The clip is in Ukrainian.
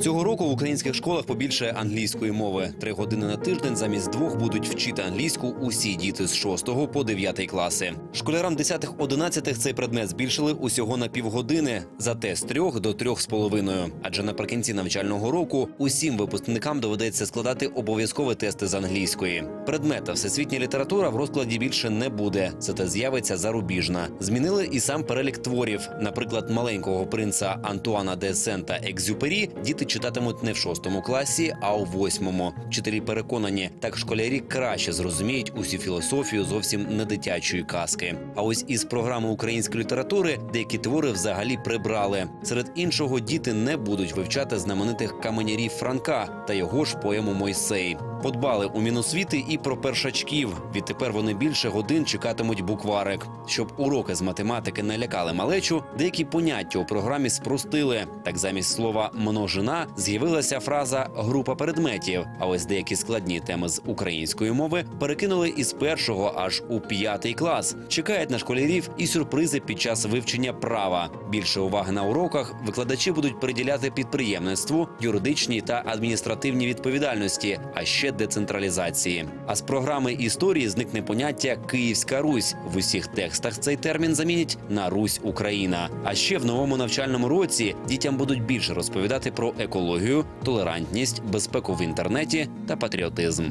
Цього року в українських школах побільше англійської мови. Три години на тиждень замість двох будуть вчити англійську усі діти з 6 по 9 класи. Школярам 10-11 цей предмет збільшили усього на півгодини, зате з трьох до трьох з половиною. Адже наприкінці навчального року усім випускникам доведеться складати обов'язкові тести з англійської. Предмета всесвітня література в розкладі більше не буде, зате з'явиться зарубіжна. Змінили і сам перелік творів. Наприклад, маленького принца Антуана де Сента Екзюпері діти читатимуть не в шостому класі, а у восьмому. Вчителі переконані, так школярі краще зрозуміють усю філософію зовсім не дитячої казки. А ось із програми української літератури деякі твори взагалі прибрали. Серед іншого, діти не будуть вивчати знаменитих каменярів Франка та його ж поему Мойсей. Подбали у Міносвіти і про першачків. Відтепер вони більше годин чекатимуть букварик. Щоб уроки з математики не лякали малечу, деякі поняття у програмі спростили. Так замість слова множина з'явилася фраза група предметів. А ось деякі складні теми з української мови перекинули із першого аж у п'ятий клас. Чекають на школярів і сюрпризи під час вивчення права. Більше уваги на уроках викладачі будуть приділяти підприємництву, юридичній та адміністративній відповідальності, а децентралізації. А з програми історії зникне поняття Київська Русь. В усіх текстах цей термін замінять на Русь Україна. А ще в новому навчальному році дітям будуть більше розповідати про екологію, толерантність, безпеку в інтернеті та патріотизм.